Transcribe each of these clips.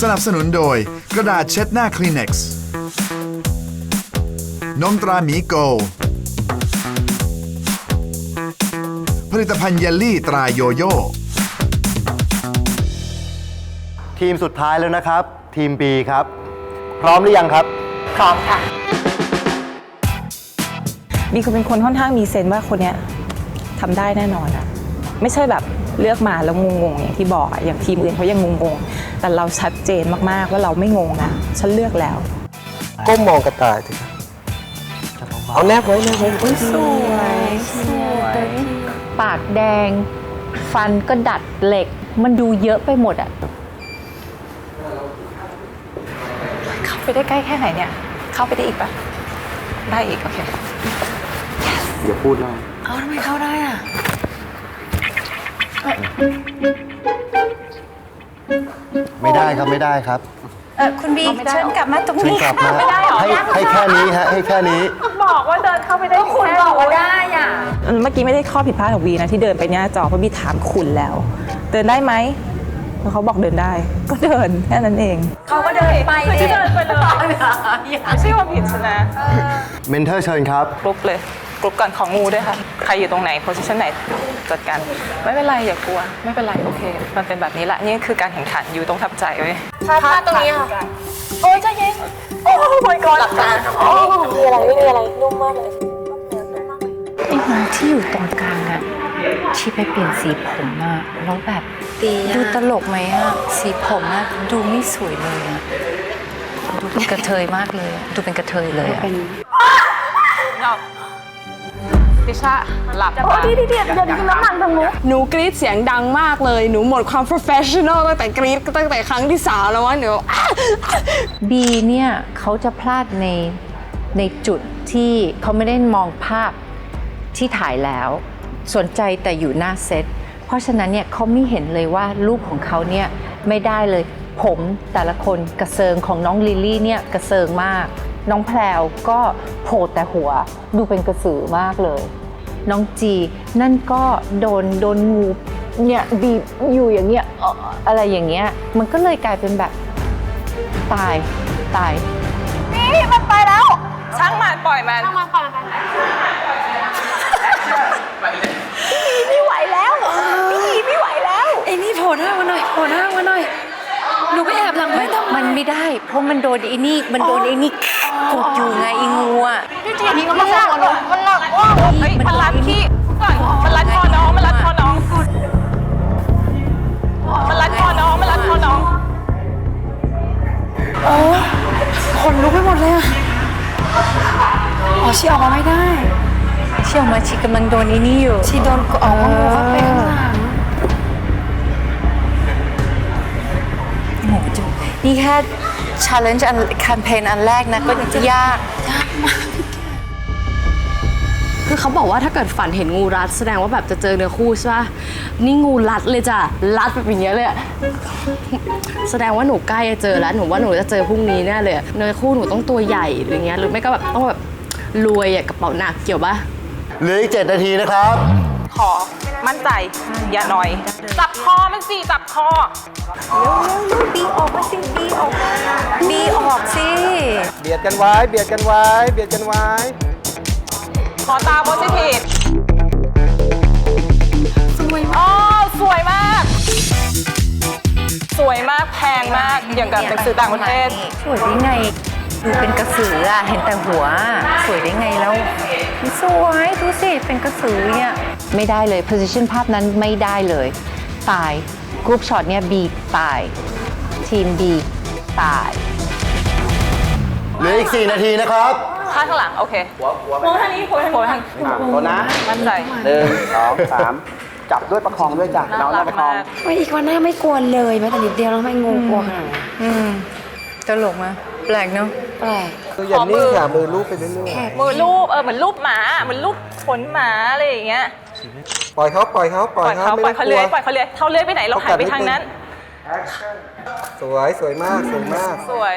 สนับสนุนโดย กระดาษเช็ดหน้า Kleenex นมตราหมีโก ผลิตภัณฑ์เยลลี่ตราโยโย่ ทีมสุดท้ายแล้วนะครับ ทีม B ครับ พร้อมหรือยังครับ พร้อมค่ะบีคือเป็นคนค่อนข้างมีเซนส์ว่าคนเนี้ยทำได้แน่นอนอะไม่ใช่แบบเลือกมาแล้วงงๆอย่างที่บอกอะอย่างทีมอื่นเขายังงงๆ แต่เราชัดเจนมากๆว่าเราไม่งงนะฉันเลือกแล้ว ก้มมองกระต่ายสิครับเอาแนบไว้แนบไว้สวยสวยปากแดง ฟันก็ดัดเหล็ก มันดูเยอะไปหมดอะเข้าไปได้ใกล้แค่ไหนเนี่ย เข้าไปได้อีกปะได้อีก โอเคเดี๋ยวพูดได้เอาทำไมเข้าได้อะ ไม่ได้ครับไม่ได้ครับเออคุณบีเชิญกลับมาตรงเชิญนี้กลับมาไม่ได้เหรอให้ให้แค่นี้ฮะให้แค่นี้ บอกว่าเดินเข้าไปได้คุณบอกว่าได้อะเมื่อกี้ไม่ได้ข้อผิดพลาดของวีนะที่เดินไปหน้าจอเพราะบีถามคุณแล้ว เดินได้ไหมแล้วเขาบอกเดินได้ ก็เดินแค่นั้นเอง เขาก็เดินไปไม่ดิใช่เดินไปเลยไม่ใช่ว่าผิดชนะเมนเทอร์เชิญครับกรุ๊ปเลยกรุ๊ปก่อนของงูด้วยค่ะ ใครอยู่ตรงไหนโพสิชันไหน จัดการไม่เป็นไรอย่ากลัว ไม่เป็นไรโอเค มันเป็นแบบนี้แหละนี่คือการแข่งขันอยู่ต้องทับใจไว้พาพาตรงนี้ค่ะโอ้ยใจเย็นโอ้ยก่อนหลับตามีอะไรไม่มีอะไรนุ่มมากเลยไอ้น้องที่อยู่ตรงกลางอะที่ไปเปลี่ยนสีผมอะแล้วแบบดูตลกไหมอะสีผมอะดูไม่สวยเลยอะดูเป็นกระเทยมากเลยอะดูเป็นกระเทยเลยอะหลับ ติชาหลับโอ้ที่ที่เดียดเดี๋ยวกินน้ำมันตรงนู้นหนูกรี๊ดเสียงดังมากเลยหนูหมดความ professional ตั้งแต่กรี๊ดตั้งแต่ครั้งที่สามแล้วว่าหนูบีเนี่ยเขาจะพลาดในในจุดที่เขาไม่ได้มองภาพที่ถ่ายแล้ว สนใจแต่อยู่หน้าเซตเพราะฉะนั้นเนี่ยเขาไม่เห็นเลยว่าลูกของเขาเนี่ยไม่ได้เลยผมแต่ละคนกระเซิงของน้องลิลลี่เนี่ยกระเซิงมาก น้องแพรวก็โผล่แต่หัวดูเป็นกระสือมากเลย น้องจี นั่นก็โดนโดนงูเนี่ยบีบอยู่อย่างเงี้ยเอ่ออะไรอย่างเงี้ยมันก็เลยกลายเป็นแบบตายตายช่างมันปล่อยมันไอ้นี่โผล่หน้ามาหน่อยโผล่หน้ามาหน่อยหนูไปแอบหลังไม่ต้องมันไม่ได้ เพราะมันโดนไอ้นี่มันโดนไอ้นี่กดอยู่ไงไอ้งูอะนี่ก็มาหลักมันหลักว่า เฮ้ยมันรัดที่ก่อนมันรัดคอน้องมันรัดคอน้องมันรัดคอน้องมันรัดคอน้องขนลุกไปหมดเลยอะอ๋อชีออกมาไม่ได้ เชี่ยวมาชีกำลังโดนไอ้นี่อยู่ ชีโดนออกมางูเข้าไปข้างหลังโอ้โหจุนี่แค่ challenge อันแคมเปญอันแรกนะก็ยาก คือเขาบอกว่าถ้าเกิดฝันเห็นงูรัด แสดงว่าแบบจะเจอเนื้อคู่ใช่ปะนี่งูรัดเลยจ้ะรัดแบบอย่างเงี้ยเลยอะแสดงว่าหนูใกล้จะเจอแล้วหนูว่าหนูจะเจอพรุ่งนี้แน่เลยอะเนื้อคู่หนูต้องตัวใหญ่หรืออย่างเงี้ยหรือไม่ก็แบบต้องแบบรวยอะกระเป๋าหนักเกี่ยวปะเหลืออีก7นาทีนะครับ ขอมั่นใจอย่าหน่อย จับคอมันสิจับคอบีออกมาสิบีออกมาบีออกสิ เบียดกันไว้ เบียดกันไว้ เบียดกันไว้ ขอตาโพสิทีฟสวยมากอ๋อสวยมาก สวยมากแพงมากอย่างกับหนังสือต่างประเทศ สวยได้ไง ดูเป็นกระสืออะเห็นแต่หัว สวยได้ไงแล้วสวยดูสิเป็นกระสือเนี่ยไม่ได้เลย position ภาพนั้นไม่ได้เลยตายกรุ๊ปช็อตเนี่ย B ตาย ทีม B ตาย เหลืออีก 4 นาทีนะครับ ข้างข้างหลัง โอเคหัวหัวหัวทางนี้หัวทางนี้หัวทางตัวนะมั่นใจ หนึ่งสองสามจับด้วยประคองด้วยจ้ะน้องรัน่ากประคองมาก ไม่อีกวันหน้าไม่กลัวเลยแม้แต่นิดเดียวแล้วไม่งูกลัวขนาดไหนอืมตลกมาแปลกเนาะแปลก คืออย่านิ่งค่ะมือลูบไปเรื่อยมือรูปเออเหมือนรูปหมาเหมือนรูปขนหมาอะไรอย่างเงี้ยๆ ปล่อยเขาปล่อยเขาปปล่ล่ออยยเขาเขาไม่ปล่ต้ออยงเขากลัเลื้อวยปล่อยเขาเลื้อยเขาเลื้อยไปไหนเราหันไปทางนั้น สวยสวยมากสวยมาก สวย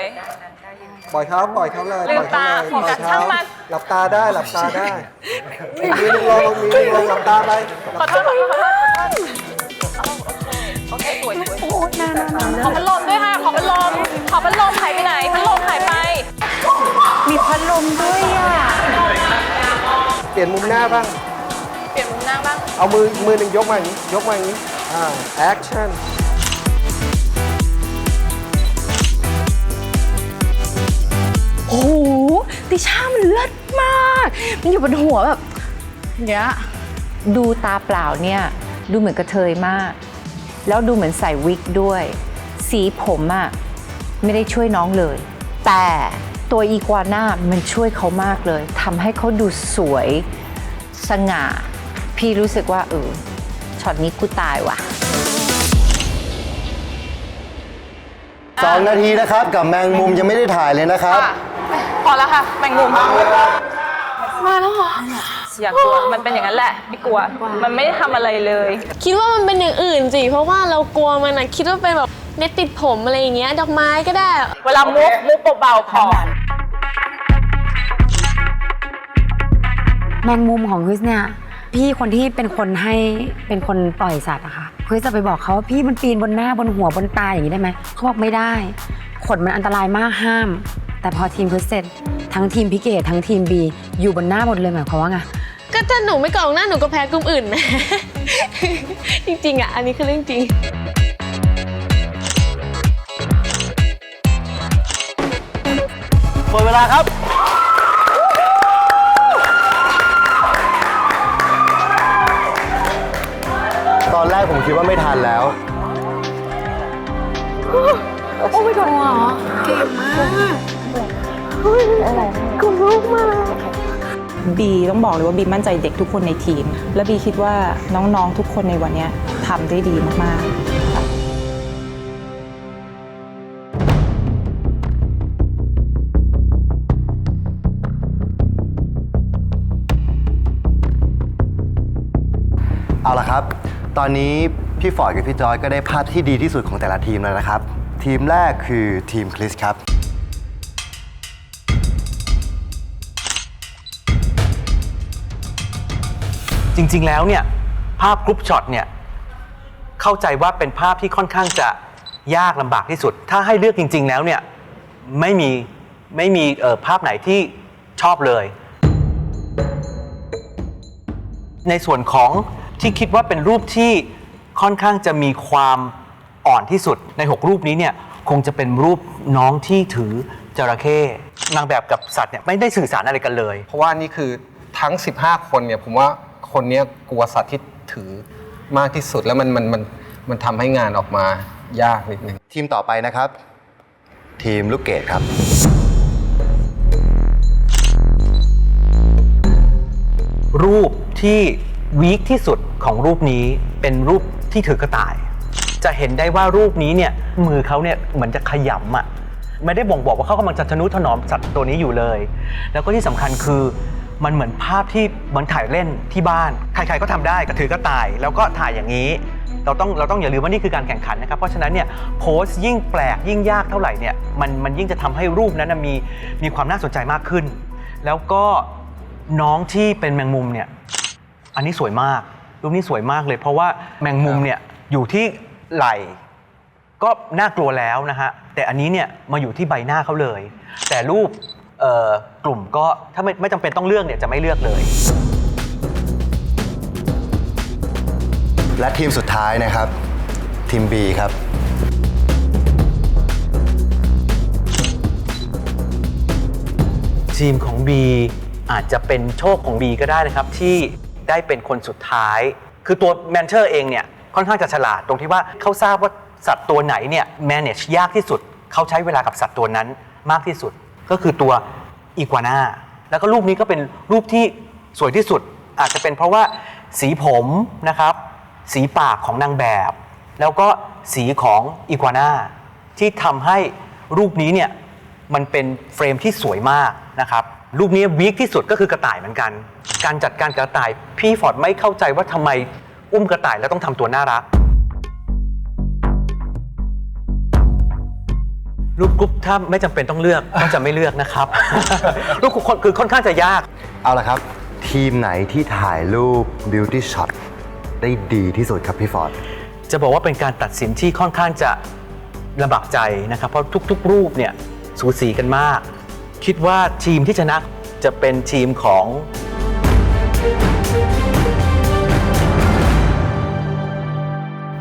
ปล่อยเขาปล่อยเขาเลยลืปล่มอยเขาตาเลยโฟกัสปล่อยช่างเขามัน หลับตาได้หลับตาได้มีนึงลงมีนึงลงหลับตาไปขอโทษขอโทษขอโทษขอโทษเอาโอเคโอเคสวยสวยโอ้นานๆขอพัดลมด้วยค่ะ ขอพัดลมอพัดลมหายไปไหน พัดลมหายไป มีพัดลมด้วยอะ เปลี่ยนมุมหน้าบ้าง เปลี่ยนมุมนั่งบ้าง เอามือมือหนึ่งยกมาอย่างนี้ ยกมาอย่างนี้ อ่าแติช่ามันเลิศมาก มันอยู่บนหัวแบบอย่างเงี้ยดูตาเปล่าเนี่ย ดูเหมือนกระเทยมาก แล้วดูเหมือนใส่วิกด้วย สีผมอะ่ะไม่ได้ช่วยน้องเลย แต่ตัวอีกัวน่ามันช่วยเขามากเลยทำให้เขาดูสวยสง่า พี่รู้สึกว่าเออช็อตนี้กูตายว่ะ สองนาทีนะครับ กับแมงมุมยังไม่ได้ถ่ายเลยนะครับ พอแล้วค่ะแมงมุมมาแล้วเหรออย่ากลัวมันเป็นอย่างนั้นแหละไม่กลัว มันไม่ได้ทำอะไรเลย คิดว่ามันเป็นอย่างอื่นสิเพราะว่าเรากลัวมันนะคิดว่าเป็นแบบเน็ตติดผมอะไรอย่างเงี้ยดอกไม้ก็ได้ เวลามุกมุกเบาๆพอแมงมุมของคริสเนี่ยพี่คนที่เป็นคนให้เป็นคนปล่อยสัตว์อะค่ะคริสจะไปบอกเขาว่าพี่มันปีนบนหน้าบนหัวบนตาอย่างนี้ได้ไหมเขาบอกไม่ได้ขนมันอันตรายมากห้าม แต่พอทีมคริสเสร็จ ทั้งทีมพิเกตทั้งทีมบีอยู่บนหน้าหมดเลยหมายความว่าไงก็ถ้าหนูไม่กรองหน้าหนูก็แพ้กลุ่มอื่นไหมจริงๆอะ อันนี้คือเรื่องจริง หมดเวลาครับ ตอนแรกผมคิดว่าไม่ทันแล้ว บีต้องบอกเลยว่าบีมั่นใจเด็กทุกคนในทีม และบีคิดว่าน้องๆทุกคนในวันนี้ทำได้ดีมากๆเอาละครับ ตอนนี้พี่ฟอร์ดกับพี่จอยก็ได้ภาพที่ดีที่สุดของแต่ละทีมแล้วนะครับ ทีมแรกคือทีมคริสครับ จริง ๆ แล้วเนี่ยภาพกรุ๊ปช็อตเนี่ยเข้าใจว่าเป็นภาพที่ค่อนข้างจะยากลำบากที่สุด ถ้าให้เลือกจริง ๆ แล้วเนี่ยไม่มีไม่มีเอ่อภาพไหนที่ชอบเลย ในส่วนของที่คิดว่าเป็นรูปที่ค่อนข้างจะมีความอ่อนที่สุดใน 6 รูปนี้เนี่ยคงจะเป็นรูปน้องที่ถือจระเข้นางแบบกับสัตว์เนี่ยไม่ได้สื่อสารอะไรกันเลย เพราะว่านี่คือทั้ง 15 คนเนี่ยผมว่า คนเนี้ยกลัวสัตว์ที่ถือมากที่สุดแล้วมันมันมันมันทำให้งานออกมายากนิดนึง ทีมต่อไปนะครับ ทีมลูกเกดครับ รูปที่วีคที่สุดของรูปนี้เป็นรูปที่ถือกระต่าย จะเห็นได้ว่ารูปนี้เนี่ยมือเขาเนี่ยเหมือนจะขยำอะไม่ได้บ่งบอกว่าเขากำลังจะทนุถนอมสัตว์ตัวนี้อยู่เลย แล้วก็ที่สำคัญคือ มันเหมือนภาพที่มือนถ่ายเล่นที่บ้าน ใครๆก็ทำได้กระถือกระต่าย แล้วก็ถ่ายอย่างนี้ เราต้องเราต้องอย่าลืมว่านี่คือการแข่งขันนะครับ เพราะฉะนั้นเนี่ยโพสต์ยิ่งแปลกยิ่งยากเท่าไหร่เนี่ยมันมันยิ่งจะทำให้รูปนั้นมีมีความน่าสนใจมากขึ้น แล้วก็น้องที่เป็นแมงมุมเนี่ยอันนี้สวยมาก รูปนี้สวยมากเลย เพราะว่าแมงมุมเนี่ยอยู่ที่ไหล่ก็น่ากลัวแล้วนะฮะแต่อันนี้เนี่ยมาอยู่ที่ใบหน้าเขาเลย แต่รูป เอ่อกลุ่มก็ถ้าไม่ไม่จำเป็นต้องเลือกเนี่ยจะไม่เลือกเลย และทีมสุดท้ายนะครับ ทีม B ครับ ทีมของ B อาจจะเป็นโชคของ B ก็ได้นะครับ ที่ได้เป็นคนสุดท้าย คือตัวแมนเชอร์เองเนี่ยค่อนข้างจะฉลาดตรงที่ว่าเขาทราบว่าสัตว์ตัวไหนเนี่ย manage ยากที่สุด เขาใช้เวลากับสัตว์ตัวนั้นมากที่สุด ก็คือตัวอีกัวนาแล้วก็รูปนี้ก็เป็นรูปที่สวยที่สุด อาจจะเป็นเพราะว่าสีผมนะครับ สีปากของนางแบบ แล้วก็สีของอีกัวนาที่ทำให้รูปนี้เนี่ยมันเป็นเฟรมที่สวยมากนะครับ รูปนี้วีคที่สุดก็คือกระต่ายเหมือนกัน การจัดการกระต่าย พี่ฟอร์ดไม่เข้าใจว่าทำไมอุ้มกระต่ายแล้วต้องทำตัวน่ารัก รูปกรุ๊ปถ้าไม่จำเป็นต้องเลือก ก็จะไม่เลือกนะครับ รูปกรุ๊ปคือค่อนข้างจะยาก เอาละครับ ทีมไหนที่ถ่ายรูป beauty shot ได้ดีที่สุดครับพี่ฟอร์ด จะบอกว่าเป็นการตัดสินที่ค่อนข้างจะลำบากใจนะครับ เพราะทุกๆ รูปเนี่ยสูสีกันมาก คิดว่าทีมที่ชนะจะเป็นทีมของ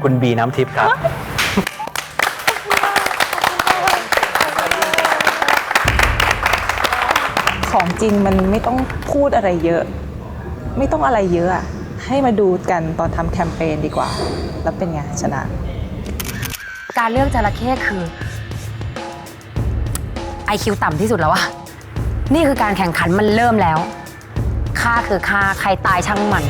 คุณบีน้ำทิพย์ครับ ของจริงมันไม่ต้องพูดอะไรเยอะ ไม่ต้องอะไรเยอะอะให้มาดูกันตอนทำแคมเปญดีกว่า แล้วเป็นไงชนะ การเลือกจระเข้คือ IQ ต่ำที่สุดแล้วอะนี่คือการแข่งขันมันเริ่มแล้ว ค่าคือค่าใครตายช่างมัน